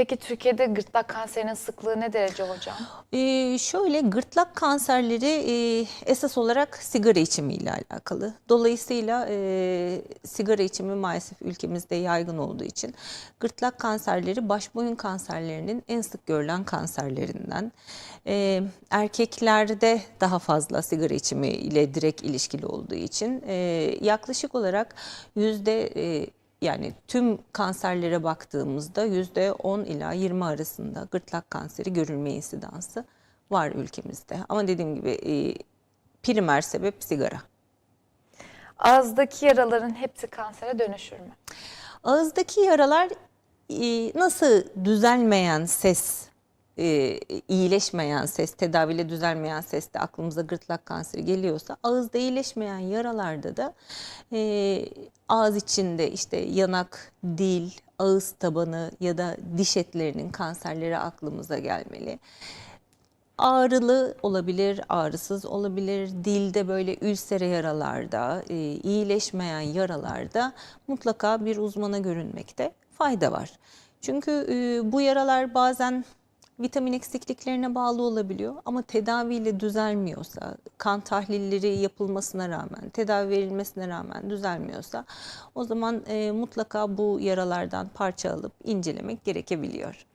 Peki Türkiye'de gırtlak kanserinin sıklığı ne derece hocam? Ee, şöyle gırtlak kanserleri e, esas olarak sigara içimiyle alakalı. Dolayısıyla e, sigara içimi maalesef ülkemizde yaygın olduğu için gırtlak kanserleri baş boyun kanserlerinin en sık görülen kanserlerinden. E, erkeklerde daha fazla sigara içimi ile direkt ilişkili olduğu için e, yaklaşık olarak yüzde e, yani tüm kanserlere baktığımızda yüzde 10 ila 20 arasında gırtlak kanseri görülme insidansı var ülkemizde. Ama dediğim gibi e, primer sebep sigara. Ağızdaki yaraların hepsi kansere dönüşür mü? Ağızdaki yaralar e, nasıl düzelmeyen ses, e, iyileşmeyen ses, tedaviyle düzelmeyen ses de aklımıza gırtlak kanseri geliyorsa ağızda iyileşmeyen yaralarda da e, ağız içinde işte yanak, dil, ağız tabanı ya da diş etlerinin kanserleri aklımıza gelmeli. Ağrılı olabilir, ağrısız olabilir. Dilde böyle ülsere yaralarda, e, iyileşmeyen yaralarda mutlaka bir uzmana görünmekte fayda var. Çünkü e, bu yaralar bazen vitamin eksikliklerine bağlı olabiliyor ama tedaviyle düzelmiyorsa, kan tahlilleri yapılmasına rağmen, tedavi verilmesine rağmen düzelmiyorsa o zaman e, mutlaka bu yaralardan parça alıp incelemek gerekebiliyor.